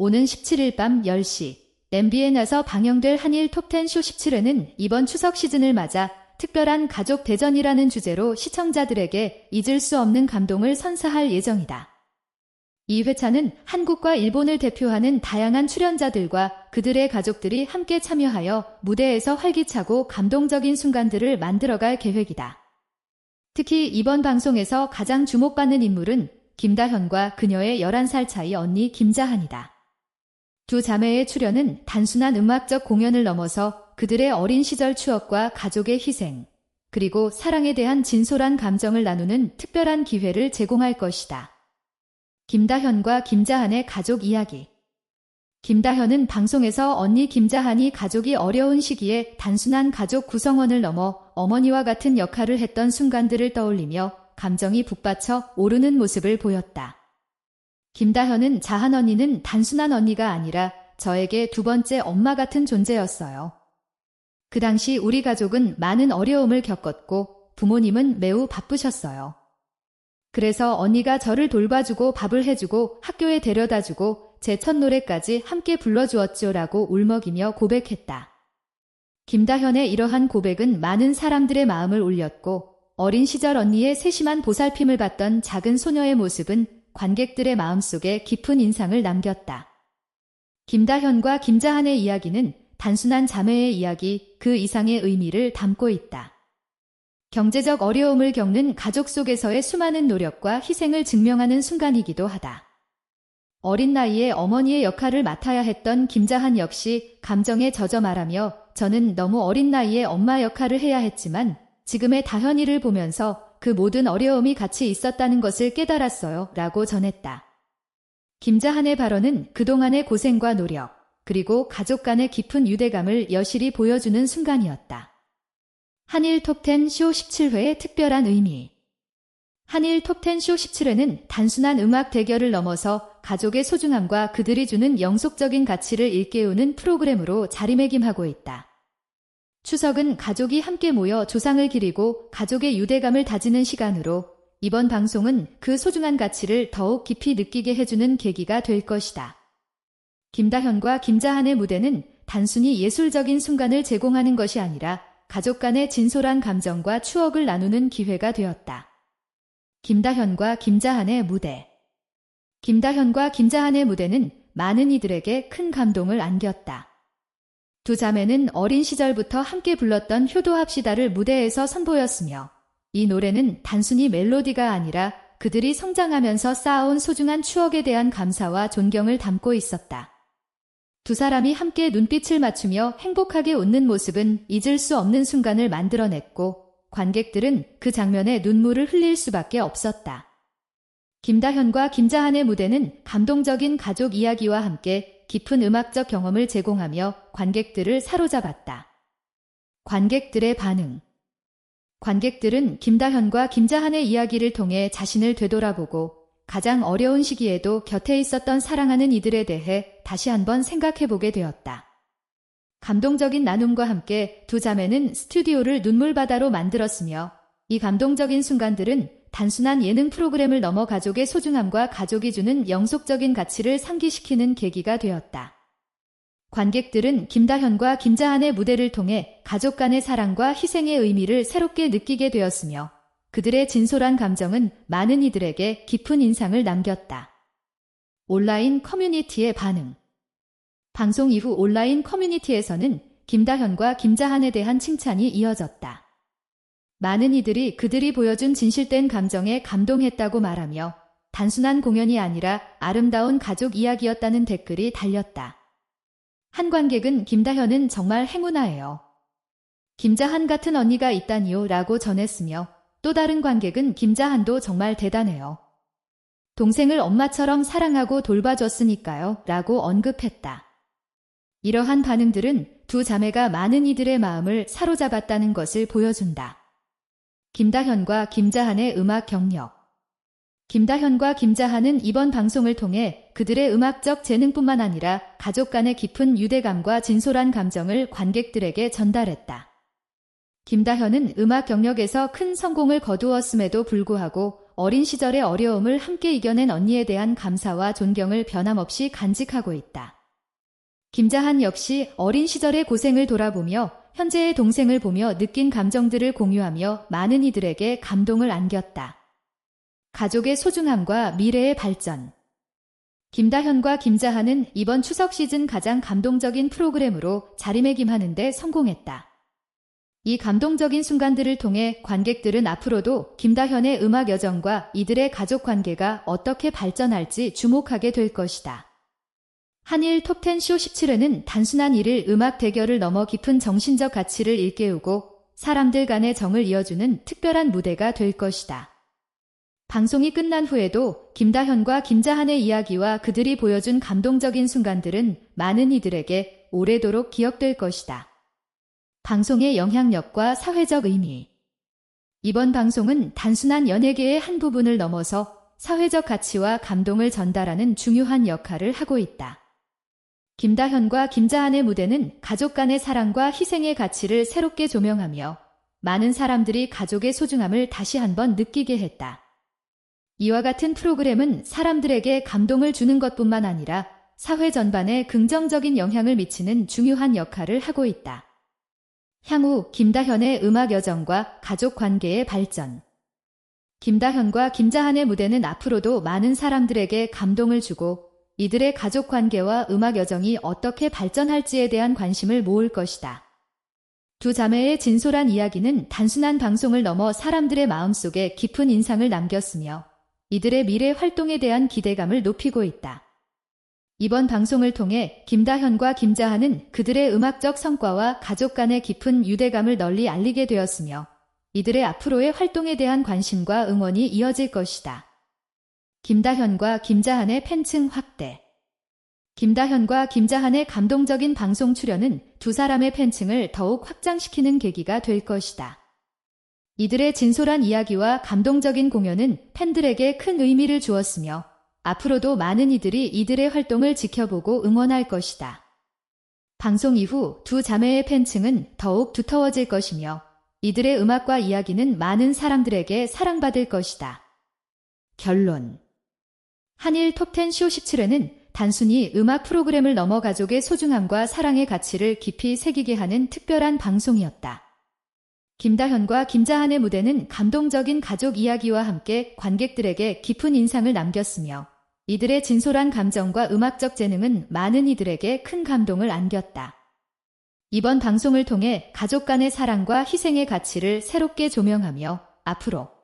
오는 17일 밤 10시 MBN에서 방영될 한일 톱10 쇼 17회는 이번 추석 시즌을 맞아 특별한 가족 대전이라는 주제로 시청자들에게 잊을 수 없는 감동을 선사할 예정이다. 이 회차는 한국과 일본을 대표하는 다양한 출연자들과 그들의 가족들이 함께 참여하여 무대에서 활기차고 감동적인 순간들을 만들어갈 계획이다. 특히 이번 방송에서 가장 주목받는 인물은 김다현과 그녀의 11살 차이 언니 김자한이다. 두 자매의 출연은 단순한 음악적 공연을 넘어서 그들의 어린 시절 추억과 가족의 희생, 그리고 사랑에 대한 진솔한 감정을 나누는 특별한 기회를 제공할 것이다. 김다현과 김자한의 가족 이야기 김다현은 방송에서 언니 김자한이 가족이 어려운 시기에 단순한 가족 구성원을 넘어 어머니와 같은 역할을 했던 순간들을 떠올리며 감정이 북받쳐 오르는 모습을 보였다. 김다현은 자한 언니는 단순한 언니가 아니라 저에게 두 번째 엄마 같은 존재였어요. 그 당시 우리 가족은 많은 어려움을 겪었고 부모님은 매우 바쁘셨어요. 그래서 언니가 저를 돌봐주고 밥을 해주고 학교에 데려다주고 제 첫 노래까지 함께 불러주었죠 라고 울먹이며 고백했다. 김다현의 이러한 고백은 많은 사람들의 마음을 울렸고 어린 시절 언니의 세심한 보살핌을 받던 작은 소녀의 모습은 관객들의 마음속에 깊은 인상을 남겼다. 김다현과 김자한의 이야기는 단순한 자매의 이야기 그 이상의 의미를 담고 있다. 경제적 어려움을 겪는 가족 속에서의 수많은 노력과 희생을 증명하는 순간이기도 하다. 어린 나이에 어머니의 역할을 맡아야 했던 김자한 역시 감정에 젖어 말하며 저는 너무 어린 나이에 엄마 역할을 해야 했지만 지금의 다현이를 보면서 그 모든 어려움이 같이 있었다는 것을 깨달았어요 라고 전했다. 김자한의 발언은 그동안의 고생과 노력, 그리고 가족 간의 깊은 유대감을 여실히 보여주는 순간이었다. 한일 톱10 쇼 17회의 특별한 의미 한일 톱10 쇼 17회는 단순한 음악 대결을 넘어서 가족의 소중함과 그들이 주는 영속적인 가치를 일깨우는 프로그램으로 자리매김하고 있다. 추석은 가족이 함께 모여 조상을 기리고 가족의 유대감을 다지는 시간으로 이번 방송은 그 소중한 가치를 더욱 깊이 느끼게 해주는 계기가 될 것이다. 김다현과 김자한의 무대는 단순히 예술적인 순간을 제공하는 것이 아니라 가족 간의 진솔한 감정과 추억을 나누는 기회가 되었다. 김다현과 김자한의 무대 김다현과 김자한의 무대는 많은 이들에게 큰 감동을 안겼다. 두 자매는 어린 시절부터 함께 불렀던 효도합시다를 무대에서 선보였으며 이 노래는 단순히 멜로디가 아니라 그들이 성장하면서 쌓아온 소중한 추억에 대한 감사와 존경을 담고 있었다. 두 사람이 함께 눈빛을 맞추며 행복하게 웃는 모습은 잊을 수 없는 순간을 만들어냈고 관객들은 그 장면에 눈물을 흘릴 수밖에 없었다. 김다현과 김자한의 무대는 감동적인 가족 이야기와 함께 깊은 음악적 경험을 제공하며 관객들을 사로잡았다. 관객들의 반응 관객들은 김다현과 김자한의 이야기를 통해 자신을 되돌아보고 가장 어려운 시기에도 곁에 있었던 사랑하는 이들에 대해 다시 한번 생각해보게 되었다. 감동적인 나눔과 함께 두 자매는 스튜디오를 눈물바다로 만들었으며 이 감동적인 순간들은 단순한 예능 프로그램을 넘어 가족의 소중함과 가족이 주는 영속적인 가치를 상기시키는 계기가 되었다. 관객들은 김다현과 김자한의 무대를 통해 가족 간의 사랑과 희생의 의미를 새롭게 느끼게 되었으며 그들의 진솔한 감정은 많은 이들에게 깊은 인상을 남겼다. 온라인 커뮤니티의 반응 방송 이후 온라인 커뮤니티에서는 김다현과 김자한에 대한 칭찬이 이어졌다. 많은 이들이 그들이 보여준 진실된 감정에 감동했다고 말하며 단순한 공연이 아니라 아름다운 가족 이야기였다는 댓글이 달렸다. 한 관객은 김다현은 정말 행운아예요. 김자한 같은 언니가 있다니요 라고 전했으며 또 다른 관객은 김자한도 정말 대단해요. 동생을 엄마처럼 사랑하고 돌봐줬으니까요 라고 언급했다. 이러한 반응들은 두 자매가 많은 이들의 마음을 사로잡았다는 것을 보여준다. 김다현과 김자한의 음악 경력 김다현과 김자한은 이번 방송을 통해 그들의 음악적 재능뿐만 아니라 가족 간의 깊은 유대감과 진솔한 감정을 관객들에게 전달했다. 김다현은 음악 경력에서 큰 성공을 거두었음에도 불구하고 어린 시절의 어려움을 함께 이겨낸 언니에 대한 감사와 존경을 변함없이 간직하고 있다. 김자한 역시 어린 시절의 고생을 돌아보며 현재의 동생을 보며 느낀 감정들을 공유하며 많은 이들에게 감동을 안겼다. 가족의 소중함과 미래의 발전. 김다현과 김자한은 이번 추석 시즌 가장 감동적인 프로그램으로 자리매김하는데 성공했다. 이 감동적인 순간들을 통해 관객들은 앞으로도 김다현의 음악 여정과 이들의 가족 관계가 어떻게 발전할지 주목하게 될 것이다. 한일 톱10 쇼 17회는 단순한 일을 음악 대결을 넘어 깊은 정신적 가치를 일깨우고 사람들 간의 정을 이어주는 특별한 무대가 될 것이다. 방송이 끝난 후에도 김다현과 김자한의 이야기와 그들이 보여준 감동적인 순간들은 많은 이들에게 오래도록 기억될 것이다. 방송의 영향력과 사회적 의미 이번 방송은 단순한 연예계의 한 부분을 넘어서 사회적 가치와 감동을 전달하는 중요한 역할을 하고 있다. 김다현과 김자한의 무대는 가족 간의 사랑과 희생의 가치를 새롭게 조명하며 많은 사람들이 가족의 소중함을 다시 한번 느끼게 했다. 이와 같은 프로그램은 사람들에게 감동을 주는 것뿐만 아니라 사회 전반에 긍정적인 영향을 미치는 중요한 역할을 하고 있다. 향후 김다현의 음악 여정과 가족 관계의 발전. 김다현과 김자한의 무대는 앞으로도 많은 사람들에게 감동을 주고 이들의 가족 관계와 음악 여정이 어떻게 발전할지에 대한 관심을 모을 것이다. 두 자매의 진솔한 이야기는 단순한 방송을 넘어 사람들의 마음속에 깊은 인상을 남겼으며 이들의 미래 활동에 대한 기대감을 높이고 있다. 이번 방송을 통해 김다현과 김자한은 그들의 음악적 성과와 가족 간의 깊은 유대감을 널리 알리게 되었으며 이들의 앞으로의 활동에 대한 관심과 응원이 이어질 것이다. 김다현과 김자한의 팬층 확대. 김다현과 김자한의 감동적인 방송 출연은 두 사람의 팬층을 더욱 확장시키는 계기가 될 것이다. 이들의 진솔한 이야기와 감동적인 공연은 팬들에게 큰 의미를 주었으며 앞으로도 많은 이들이 이들의 활동을 지켜보고 응원할 것이다. 방송 이후 두 자매의 팬층은 더욱 두터워질 것이며 이들의 음악과 이야기는 많은 사람들에게 사랑받을 것이다. 결론 한일 톱10 쇼 17회는 단순히 음악 프로그램을 넘어 가족의 소중함과 사랑의 가치를 깊이 새기게 하는 특별한 방송이었다. 김다현과 김자한의 무대는 감동적인 가족 이야기와 함께 관객들에게 깊은 인상을 남겼으며 이들의 진솔한 감정과 음악적 재능은 많은 이들에게 큰 감동을 안겼다. 이번 방송을 통해 가족 간의 사랑과 희생의 가치를 새롭게 조명하며 앞으로